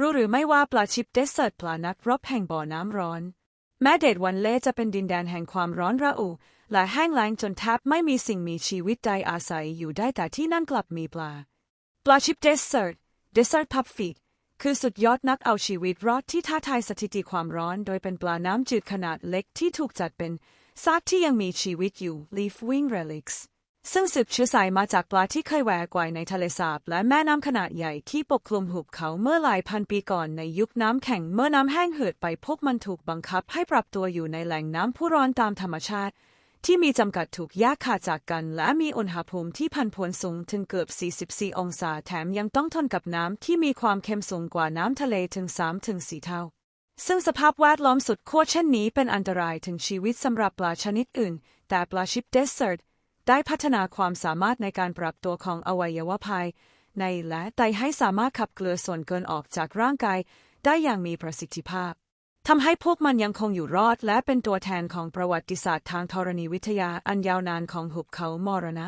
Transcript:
รู้หรือไม่ว่าปลาชิปเดสเซิร์ตปลานักรบแห่งบ่อน้ำร้อน แม้เดดวันเล่จะเป็นดินแดนแห่งความร้อนระอุและแห้งแล้งจนแทบไม่มีสิ่งมีชีวิตใดอาศัยอยู่ได้แต่ที่นั่นกลับมีปลา ปลาชิปเดสเซิร์เดสเซิร์พับฟีดคือสุดยอดนักเอาชีวิตรอดที่ท้าทายสถิติความร้อน โดยเป็นปลาน้ำจืดขนาดเล็กที่ถูกจัดเป็นซากที่ยังมีชีวิตอยู่ leaf wing relics ซึ่งสืบเชื้อสายมาจากปลาที่เคยแหวกว่ายในทะเลสาบและแม่น้ำขนาดใหญ่ที่ปกคลุมหุบเขาเมื่อหลายพันปีก่อนในยุคน้ำแข็งเมื่อน้ำแห้งเหือดไปพวกมันถูกบังคับให้ปรับตัวอยู่ในแหล่งน้ำผู้ร้อนตามธรรมชาติ ที่มีจำกัดถูกแยกขาดจากกัน และมีอุณหภูมิที่พันผวนสูงถึงเกือบ 44 องศาแถมยังต้องทนกับน้ำที่มีความเค็มสูงกว่าน้ำทะเลถึง 3-4 เท่า ซึ่งสภาพแวดล้อมสุดขั้วเช่นนี้เป็นอันตรายถึงชีวิตสำหรับปลาชนิดอื่น แต่ปลาชิปเดสเซิร์ต ได้พัฒนาความสามารถในการปรับตัวของอวัยวะภายในและไตให้สามารถขับเกลือส่วนเกินออกจากร่างกาย ได้อย่างมีประสิทธิภาพทำให้พวกมันยังคงอยู่รอดและเป็นตัวแทนของประวัติศาสตร์ทางธรณีวิทยาอันยาวนานของหุบเขามรณะ